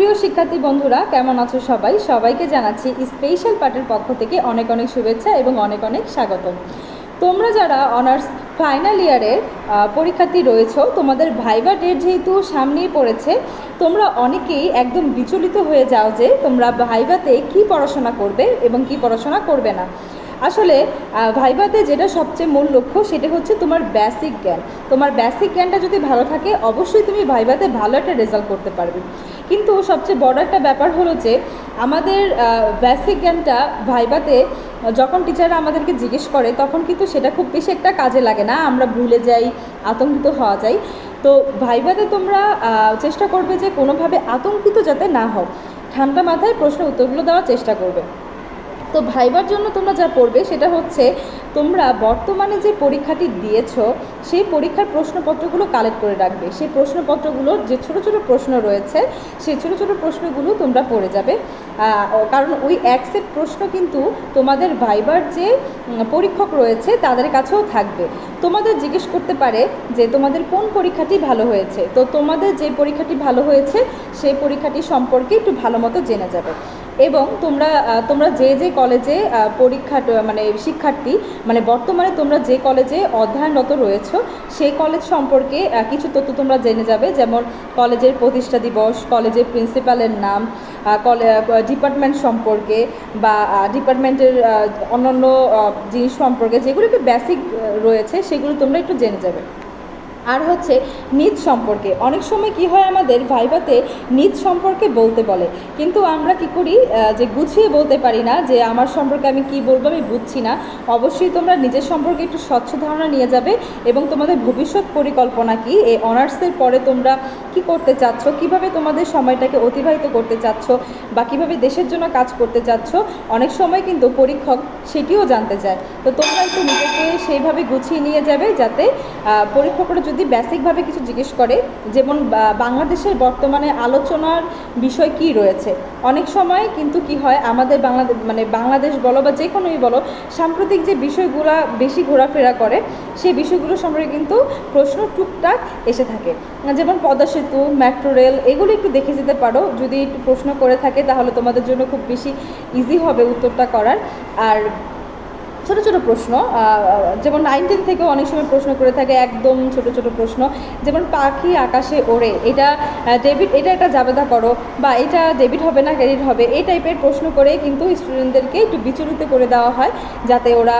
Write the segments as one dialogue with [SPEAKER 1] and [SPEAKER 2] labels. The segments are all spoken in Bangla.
[SPEAKER 1] প্রিয় শিক্ষার্থী বন্ধুরা, কেমন আছো সবাই? সবাইকে জানাচ্ছি স্পেশাল পার্টের পক্ষ থেকে অনেক অনেক শুভেচ্ছা এবং অনেক অনেক স্বাগতম। তোমরা যারা অনার্স ফাইনাল ইয়ারের পরীক্ষার্থী রয়েছো, তোমাদের ভাইবা ডেট যেহেতু সামনেই পড়েছে, তোমরা অনেকেই একদম বিচলিত হয়ে যাও যে তোমরা ভাইভাতে কি পড়াশোনা করবে এবং কি পড়াশোনা করবে না। আসলে ভাইভাতে যেটা সবচেয়ে মূল লক্ষ্য সেটা হচ্ছে তোমার বেসিক জ্ঞান। তোমার বেসিক জ্ঞানটা যদি ভালো থাকে, অবশ্যই তুমি ভাইভাতে ভালো একটা রেজাল্ট করতে পারবে। কিন্তু সবচেয়ে বড় একটা ব্যাপার হলো যে আমাদের বেসিক জ্ঞানটা ভাইবাতে, যখন টিচাররা আমাদেরকে জিজ্ঞেস করে, তখন কিন্তু সেটা খুব বেশি একটা কাজে লাগে না, আমরা ভুলে যাই, আতঙ্কিত হওয়া যাই তো ভাইবাতে তোমরা চেষ্টা করবে যে কোনোভাবে আতঙ্কিত যাতে না হও। ঠান্ডা মাথায় প্রশ্ন উত্তরগুলো দেওয়ার চেষ্টা করবে। তো ভাইবার জন্য তোমরা যা পড়বে সেটা হচ্ছে, তোমরা বর্তমানে যে পরীক্ষাটি দিয়েছ, সেই পরীক্ষার প্রশ্নপত্রগুলো কালেক্ট করে রাখবে। সেই প্রশ্নপত্রগুলোর যে ছোট ছোট প্রশ্ন রয়েছে, সেই ছোট ছোট প্রশ্নগুলো তোমরা পড়ে যাবে। কারণ ওই এক সেট প্রশ্ন কিন্তু তোমাদের ভাইবার যে পরীক্ষক রয়েছে, তাদের কাছেও থাকবে। তোমাদের জিজ্ঞেস করতে পারে যে, তোমাদের কোন পরীক্ষাটি ভালো হয়েছে? তো তোমাদের যে পরীক্ষাটি ভালো হয়েছে, সেই পরীক্ষাটি সম্পর্কে একটু ভালো মতো জেনে যাবে। এবং তোমরা তোমরা যে যে কলেজে পরীক্ষা মানে শিক্ষার্থী মানে বর্তমানে তোমরা যে কলেজে অধ্যয়নরত রয়েছো সেই কলেজ সম্পর্কে কিছু তথ্য তোমরা জেনে যাবে। যেমন কলেজের প্রতিষ্ঠা দিবস কলেজের প্রিন্সিপালের নাম কলে ডিপার্টমেন্ট সম্পর্কে বা ডিপার্টমেন্টের অন্যান্য জিনিস সম্পর্কে যেগুলো একটু বেসিক রয়েছে, সেগুলো তোমরা একটু জেনে যাবে। আর হচ্ছে নিজ সম্পর্কে। অনেক সময় কি হয় আমাদের ভাইভাতে নিজ সম্পর্কে বলতে বলে। কিন্তু আমরা কি করি যে গুছিয়ে বলতে পারি না যে আমার সম্পর্কে আমি কি বলব আমি বুঝছি না। অবশ্যই তোমরা নিজের সম্পর্কে একটু স্বচ্ছ ধারণা নিয়ে যাবে এবং তোমাদের ভবিষ্যৎ পরিকল্পনা কি এই অনার্সের পরে তোমরা কি করতে চাচ্ছ, কীভাবে তোমাদের সময়টাকে অতিবাহিত করতে চাচ্ছ বা কীভাবে দেশের জন্য কাজ করতে চাচ্ছ, অনেক সময় কিন্তু পরীক্ষক সেটিও জানতে চায়। তো তোমরা একটু নিজেকে সেইভাবে গুছিয়ে নিয়ে যাবে যাতে পরীক্ষকরা যদি বেসিকভাবে কিছু জিজ্ঞেস করে, যেমন বাংলাদেশের বর্তমানে আলোচনার বিষয় কি রয়েছে? অনেক সময় কিন্তু কি হয়, আমাদের বাংলাদেশ মানে বাংলাদেশ বলো বা যে কোনোই বলো, সাম্প্রতিক যে বিষয়গুলো বেশি ঘোরাফেরা করে, সেই বিষয়গুলো সম্পর্কে কিন্তু প্রশ্ন টুকটাক এসে থাকে। যেমন পদ্মা সেতু, মেট্রো রেল, এগুলো একটু দেখে যেতে পারো। যদি একটু প্রশ্ন করে থাকে, তাহলে তোমাদের জন্য খুব বেশি ইজি হবে উত্তরটা করার। আর ছোট ছোট প্রশ্ন যেমন নাইন টেন থেকে অনেক সময় প্রশ্ন করে থাকে একদম ছোট ছোট প্রশ্ন। যেমন পাখি আকাশে ওড়ে এটা ডেবিট এটা একটা জাবেদা করো বা এটা ডেবিট হবে না ক্রেডিট হবে এই টাইপের প্রশ্ন করে কিন্তু স্টুডেন্টদেরকে একটু বিচলিত করে দেওয়া হয় যাতে ওরা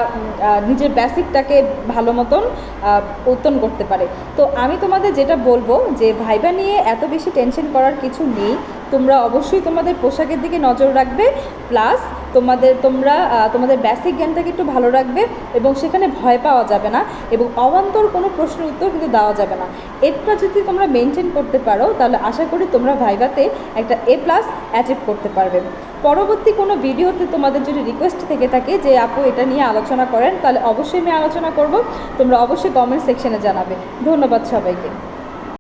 [SPEAKER 1] নিজের বেসিকটাকে ভালো মতন আহ, উত্তম করতে পারে। তো আমি তোমাদের যেটা বলব যে ভাইবা নিয়ে এত বেশি টেনশন করার কিছু নেই। তোমরা অবশ্যই তোমাদের পোশাকের দিকে নজর রাখবে প্লাস তোমাদের, তোমরা তোমাদের বেসিক জ্ঞানটাকে একটু ভালো রাখবে এবং সেখানে ভয় পাওয়া যাবে না এবং অবান্তর কোনো প্রশ্নের উত্তর কিন্তু দেওয়া যাবে না। এটা যদি তোমরা মেনটেন করতে পারো, তাহলে আশা করি তোমরা ভাইভাতে একটা এ প্লাস অ্যাচিভ করতে পারবে। পরবর্তী কোনো ভিডিওতে তোমাদের যদি রিকোয়েস্ট থেকে থাকে যে, আপু, এটা নিয়ে আলোচনা করেন, তাহলে অবশ্যই আমি আলোচনা করব। তোমরা অবশ্যই কমেন্ট সেকশনে জানাবে। ধন্যবাদ সবাইকে।